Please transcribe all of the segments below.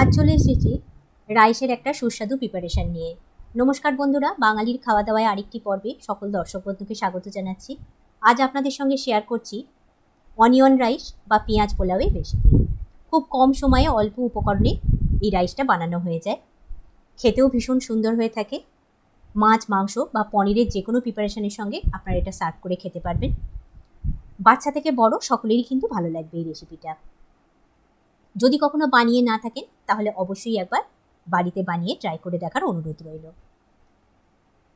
আজ চলে এসেছি রাইসের একটা সুস্বাদু প্রিপারেশন নিয়ে। নমস্কার বন্ধুরা, বাঙালির খাওয়া দাওয়ায় আরেকটি পর্বে সকল দর্শক বন্ধুকে স্বাগত জানাচ্ছি। আজ আপনাদের সঙ্গে শেয়ার করছি অনিয়ন রাইস বা পেঁয়াজ পোলাওয়ের রেসিপি খুব কম সময়ে অল্প উপকরণে এই রাইসটা বানানো হয়ে যায়। খেতেও ভীষণ সুন্দর হয়ে থাকে। মাছ, মাংস বা পনিরের যে কোনো প্রিপারেশনের সঙ্গে আপনারা এটা সার্ভ করে খেতে পারবেন। বাচ্চা থেকে বড় সকলেরই কিন্তু ভালো লাগবে এই রেসিপিটা যদি কখনো বানিয়ে না থাকেন, তাহলে অবশ্যই একবার বাড়িতে বানিয়ে ট্রাই করে দেখার অনুরোধ রইল।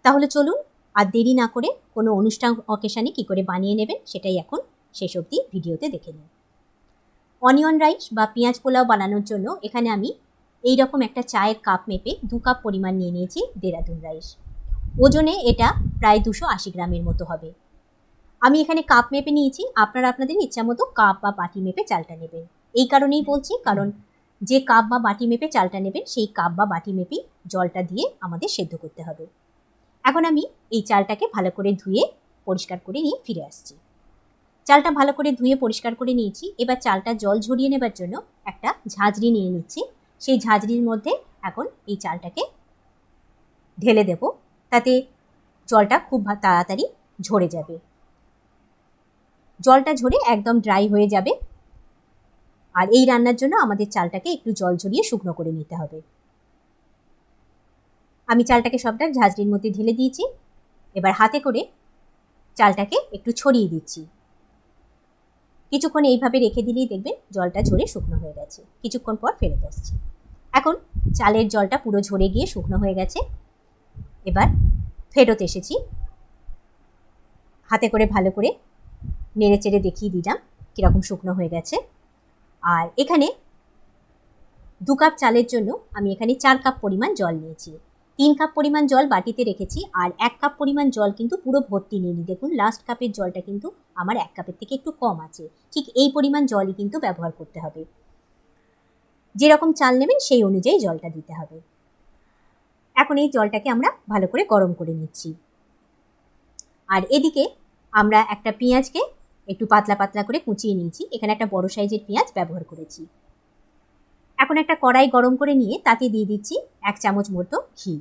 তাহলে চলুন, আর দেরি না করে কোনো অনুষ্ঠান অকেশানে কী করে বানিয়ে নেবেন, সেটাই এখন শেষ অবধি ভিডিওতে দেখে নিন। অনিয়ন রাইস বা পেঁয়াজ পোলাও বানানোর জন্য এখানে আমি এই রকম একটা চায়ের কাপ মেপে দু কাপ পরিমাণ নিয়ে নিয়েছি দেরাদুন রাইস ওজনে এটা প্রায় দুশো আশি গ্রামের মতো হবে। আমি এখানে কাপ মেপে নিয়েছি, আপনারা আপনাদের ইচ্ছা মতো কাপ বা বাটি মেপে চালটা নেবেন। এই কারণেই বলছি, কারণ যে কাপ বা বাটি মেপে চালটা নেবেন, সেই কাপ বা বাটি মেপেই জলটা দিয়ে আমাদের সেদ্ধ করতে হবে। এখন আমি এই চালটাকে ভালো করে ধুয়ে পরিষ্কার করে নিয়ে ফিরে আসছি। চালটা ভালো করে ধুয়ে পরিষ্কার করে নিয়েছি। এবার চালটা জল ঝরিয়ে নেবার জন্য একটা ঝাঁঝরি নিয়ে নিচ্ছি। সেই ঝাঁঝরির মধ্যে এখন এই চালটাকে ঢেলে দেব। তাতে জলটা খুব তাড়াতাড়ি ঝরে যাবে। জলটা ঝরে একদম ড্রাই হয়ে যাবে। আর এই রান্নার জন্য আমাদের চালটাকে একটু জল ঝরিয়ে শুকনো করে নিতে হবে। আমি চালটাকে সবটা ঝাঁঝরির মধ্যে ঢেলে দিয়েছি। এবার হাতে করে চালটাকে একটু ছড়িয়ে দিচ্ছি। কিছুক্ষণ এইভাবে রেখে দিলেই দেখবেন জলটা ঝরে শুকনো হয়ে গেছে। কিছুক্ষণ পর ফেরত আসছি। এখন চালের জলটা পুরো ঝরে গিয়ে শুকনো হয়ে গেছে। এবার ফেরত এসেছি। হাতে করে ভালো করে নেড়ে চেড়ে দেখিয়ে দিলাম কীরকম শুকনো হয়ে গেছে। আর এখানে দু কাপ চালের জন্য আমি এখানে চার কাপ পরিমাণ জল নিয়েছি। তিন কাপ পরিমাণ জল বাটিতে রেখেছি আর এক কাপ পরিমাণ জল কিন্তু পুরো ভর্তি নিইনি দেখুন লাস্ট কাপের জলটা কিন্তু আমার এক কাপের থেকে একটু কম আছে। ঠিক এই পরিমাণ জলই কিন্তু ব্যবহার করতে হবে। যেরকম চাল নেবেন সেই অনুযায়ী জলটা দিতে হবে। এখন এই জলটাকে আমরা ভালো করে গরম করে নিচ্ছি। আর এদিকে আমরা একটা পেঁয়াজকে একটু পাতলা পাতলা করে কুচিয়ে নিয়েছি। এখানে একটা বড় সাইজের পেঁয়াজ ব্যবহার করেছি। এখন একটা কড়াই গরম করে নিয়ে তাতে দিয়ে দিচ্ছি এক চামচ মতো ঘি।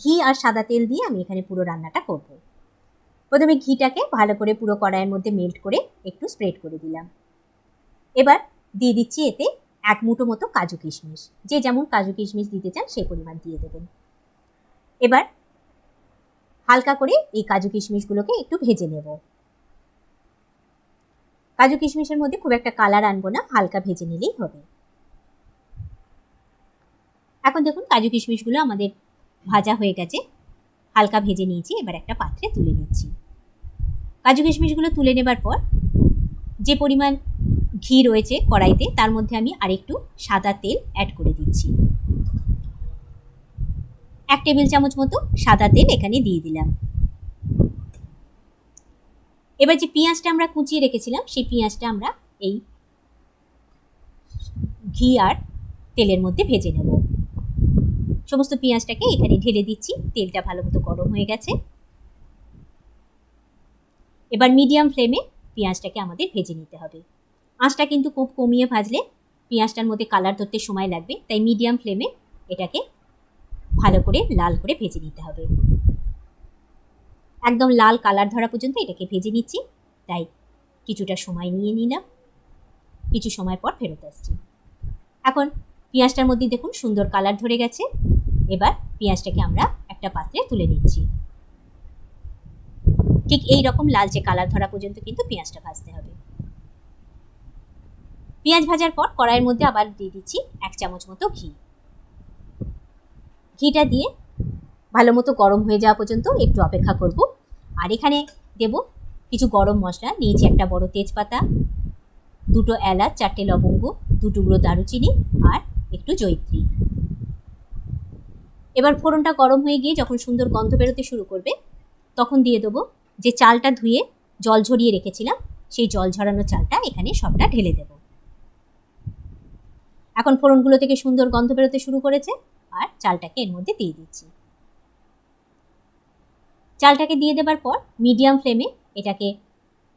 ঘি আর সাদা তেল দিয়ে আমি এখানে পুরো রান্নাটা করব। প্রথমে ঘিটাকে ভালো করে পুরো কড়াইয়ের মধ্যে মেল্ট করে একটু স্প্রেড করে দিলাম। এবার দিয়ে দিচ্ছি এতে এক মুঠো মতো কাজু কিশমিশ। যে যেমন কাজু কিশমিশ দিতে চান সেই পরিমাণ দিয়ে দেবেন। এবার হালকা করে এই কাজু কিশমিশগুলোকে একটু ভেজে নেব। কাজু কিশমিশের মধ্যে খুব একটা কালার আনব না, হালকা ভেজে নিলেই হবে। এখন দেখুন কাজু কিশমিশগুলো আমাদের ভাজা হয়ে গেছে। হালকা ভেজে নিয়েছি, এবার একটা পাত্রে তুলে নিচ্ছি। কাজু কিশমিশগুলো তুলে নেবার পর যে পরিমাণ ঘি রয়েছে কড়াইতে, তার মধ্যে আমি আরেকটু সাদা তেল অ্যাড করে দিচ্ছি। এক টেবিল চামচ মতো সাদা তেল এখানে দিয়ে দিলাম। এবার যে পেঁয়াজটা আমরা কুচিয়ে রেখেছিলাম, সেই পেঁয়াজটা আমরা এই ঘি আর তেলের মধ্যে ভেজে নেব। সমস্ত পেঁয়াজটাকে এখানে ঢেলে দিচ্ছি, তেলটা ভালো মতো গরম হয়ে গেছে। এবার মিডিয়াম ফ্লেমে পেঁয়াজটাকে আমাদের ভেজে নিতে হবে। আঁচটা কিন্তু খুব কমিয়ে ভাজলে পেঁয়াজটার মধ্যে কালার ধরতে সময় লাগবে, তাই মিডিয়াম ফ্লেমে এটাকে ভালো করে, লাল করে ভেজে নিতে হবে। একদম লাল কালার ধরা পর্যন্ত এটাকে ভেজে নিচ্ছি। তাই কিছুটা সময় নিয়ে নিলাম। কিছু সময় পর ফেরত আসছি। এখন পেঁয়াজটার মধ্যে দেখুন সুন্দর কালার ধরে গেছে। এবার পেঁয়াজটাকে আমরা একটা পাত্রে তুলে নিচ্ছি। ঠিক এই রকম লালচে কালার ধরা পর্যন্ত কিন্তু পেঁয়াজটা ভাজতে হবে। পেঁয়াজ ভাজার পর কড়াইয়ের মধ্যে আবার দিয়ে দিচ্ছি এক চামচ মতো ঘি। ঘিটা দিয়ে ভালো মতো গরম হয়ে যাওয়া পর্যন্ত একটু অপেক্ষা করব। আর এখানে দেব কিছু গরম মশলা, নিয়েছি একটা বড় তেজপাতা, দুটো এলাচ, চারটে লবঙ্গ দু টুকরো দারুচিনি আর একটু জৈত্রী এবার ফোড়নটা গরম হয়ে গিয়ে যখন সুন্দর গন্ধ বেরোতে শুরু করবে, তখন দিয়ে দেবো যে চালটা ধুয়ে জল ঝরিয়ে রেখেছিলাম, সেই জল ঝরানো চালটা এখানে সবটা ঢেলে দেব। এখন ফোড়নগুলো থেকে সুন্দর গন্ধ বেরোতে শুরু করেছে, আর চালটাকে এর মধ্যে দিয়ে দিচ্ছি। চালটাকে দিয়ে দেবার পর মিডিয়াম ফ্লেমে এটাকে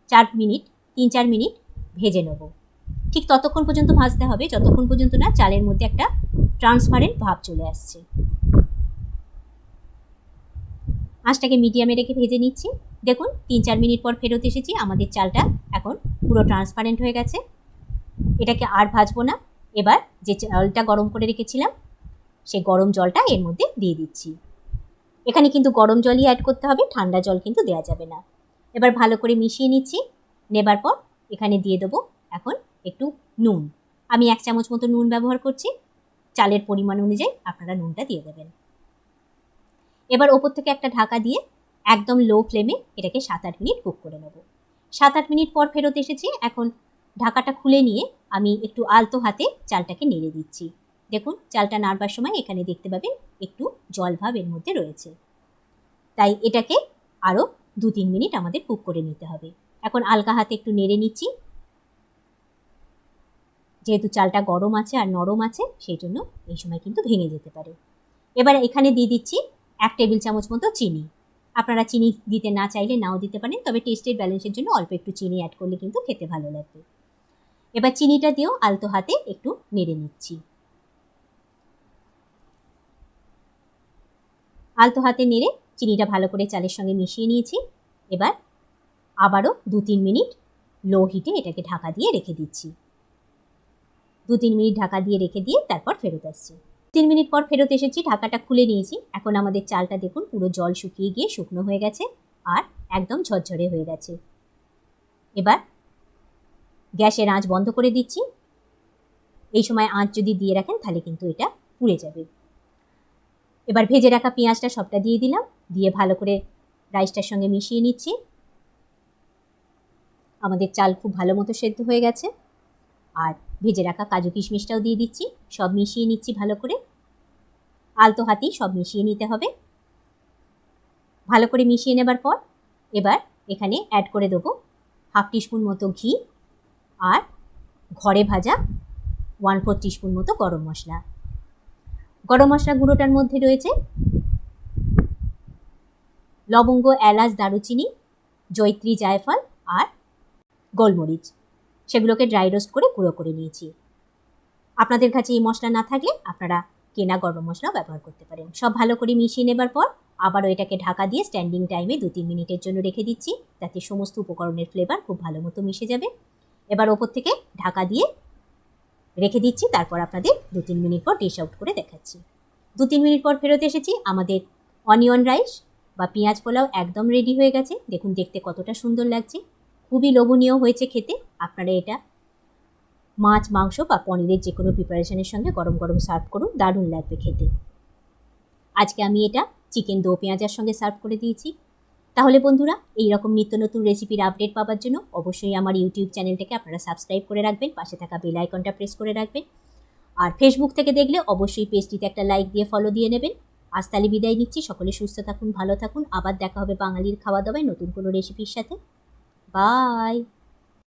চার মিনিট, তিন চার মিনিট ভেজে নেব। ঠিক ততক্ষণ পর্যন্ত ভাজতে হবে, যতক্ষণ পর্যন্ত না চালের মধ্যে একটা ট্রান্সপারেন্ট ভাব চলে আসছে। আঁচটাকে মিডিয়ামে রেখে ভেজে নিচ্ছি। দেখুন, তিন চার মিনিট পর ফেরত এসেছি, আমাদের চালটা এখন পুরো ট্রান্সপারেন্ট হয়ে গেছে। এটাকে আর ভাজবো না। এবার যে চালটা গরম করে রেখেছিলাম, সেই গরম জলটা এর মধ্যে দিয়ে দিচ্ছি। এখানে কিন্তু গরম জলই অ্যাড করতে হবে, ঠান্ডা জল কিন্তু দেওয়া যাবে না। এবার ভালো করে মিশিয়ে নিচ্ছি, নেবার পর এখানে দিয়ে দেবো এখন একটু নুন। আমি এক চামচ মতো নুন ব্যবহার করছি, চালের পরিমাণ অনুযায়ী আপনারা নুনটা দিয়ে দেবেন। এবার ওপর থেকে একটা ঢাকা দিয়ে একদম লো ফ্লেমে এটাকে সাত আট মিনিট কুক করে নেব। সাত আট মিনিট পর ফেরত এসেছি, এখন ঢাকাটা খুলে নিয়ে আমি একটু আলতো হাতে চালটাকে নেড়ে দিচ্ছি। দেখুন, চালটা নাড়বার সময় এখানে দেখতে পাবেন একটু জল ভাব এর মধ্যে রয়েছে। তাই এটাকে আরও দু তিন মিনিট আমাদের কুক করে নিতে হবে। এখন আলগা হাতে একটু নেড়ে নিচ্ছি। যেহেতু চালটা গরম আছে আর নরম আছে, সেই জন্য এই সময় কিন্তু ভেঙে যেতে পারে। এবার এখানে দিয়ে দিচ্ছি এক টেবিল চামচ মতো চিনি। আপনারা চিনি দিতে না চাইলে নাও দিতে পারেন, তবে টেস্টের ব্যালেন্সের জন্য অল্প একটু চিনি অ্যাড করলে কিন্তু খেতে ভালো লাগবে। এবার চিনিটা দিয়েও আলতো হাতে একটু নেড়ে নিচ্ছি। আলতো হাতে নেড়ে চিনিটা ভালো করে চালের সঙ্গে মিশিয়ে নিয়েছি। এবার আবারও দু তিন মিনিট লো হিটে এটাকে ঢাকা দিয়ে রেখে দিচ্ছি। দু তিন মিনিট ঢাকা দিয়ে রেখে দিয়ে তারপর ফেরত আসছি। তিন মিনিট পর ফেরত এসেছি, ঢাকাটা খুলে নিয়েছি। এখন আমাদের চালটা দেখুন, পুরো জল শুকিয়ে গিয়ে শুকনো হয়ে গেছে আর একদম ঝরঝরে হয়ে গেছে। এবার গ্যাসের আঁচ বন্ধ করে দিচ্ছি। এই সময় আঁচ যদি দিয়ে রাখেন তাহলে কিন্তু এটা পুড়ে যাবে। এবার ভেজে রাখা পেঁয়াজটা সবটা দিয়ে দিলাম। দিয়ে ভালো করে রাইসটার সঙ্গে মিশিয়ে নিচ্ছি। আমাদের চাল খুব ভালো মতো সেদ্ধ হয়ে গেছে। আর ভেজে রাখা কাজু কিশমিশটাও দিয়ে দিচ্ছি। সব মিশিয়ে নিচ্ছি ভালো করে। আলতো হাতেই সব মিশিয়ে নিতে হবে। ভালো করে মিশিয়ে নেবার পর এবার এখানে অ্যাড করে দেবো হাফ টিস্পুন মতো ঘি আর ঘরে ভাজা ওয়ান ফোর টিস্পুন মতো গরম মশলা। গরম মশলা গুঁড়োটার মধ্যে রয়েছে লবঙ্গ, এলাচ, দারুচিনি জৈত্রী জায়ফল আর গোলমরিচ। সেগুলোকে ড্রাই রোস্ট করে গুঁড়ো করে নিয়েছি। আপনাদের কাছে এই মশলা না থাকলে আপনারা কেনা গরম মশলাও ব্যবহার করতে পারেন। সব ভালো করে মিশিয়ে নেবার পর আবারও এটাকে ঢাকা দিয়ে স্ট্যান্ডিং টাইমে দু তিন মিনিটের জন্য রেখে দিচ্ছি। যাতে সমস্ত উপকরণের ফ্লেভার খুব ভালো মতো মিশে যাবে। এবার ওপর থেকে ঢাকা দিয়ে রেখে দিচ্ছি, তারপর আপনাদের দু তিন মিনিট পর ডিশ আউট করে দেখাচ্ছি। দু তিন মিনিট পর ফেরত এসেছি, আমাদের অনিয়ন রাইস বা পেঁয়াজ পোলাও একদম রেডি হয়ে গেছে। দেখুন দেখতে কতটা সুন্দর লাগছে। খুবই লোভনীয় হয়েছে খেতে। আপনারা এটা মাছ, মাংস বা পনিরের যে কোনো প্রিপারেশনের সঙ্গে গরম গরম সার্ভ করুন, দারুণ লাগবে খেতে। আজকে আমি এটা চিকেন দো পেঁয়াজার সঙ্গে সার্ভ করে দিয়েছি। তাহলে বন্ধুরা এই রকম নিত্য নতুন রেসিপির আপডেট পাওয়ার জন্য অবশ্যই আমার ইউটিউব চ্যানেলটাকে আপনারা সাবস্ক্রাইব করে রাখবেন, পাশে থাকা বেল আইকনটা প্রেস করে রাখবেন। আর ফেসবুক থেকে দেখলে অবশ্যই পেজটিতে একটা লাইক দিয়ে ফলো দিয়ে নেবেন। আজ তাহলে বিদায় নিচ্ছি, সকলে সুস্থ থাকুন, ভালো থাকুন। আবার দেখা হবে বাঙালির খাওয়া দাওয়ায় নতুন কোনো রেসিপির সাথে। বাই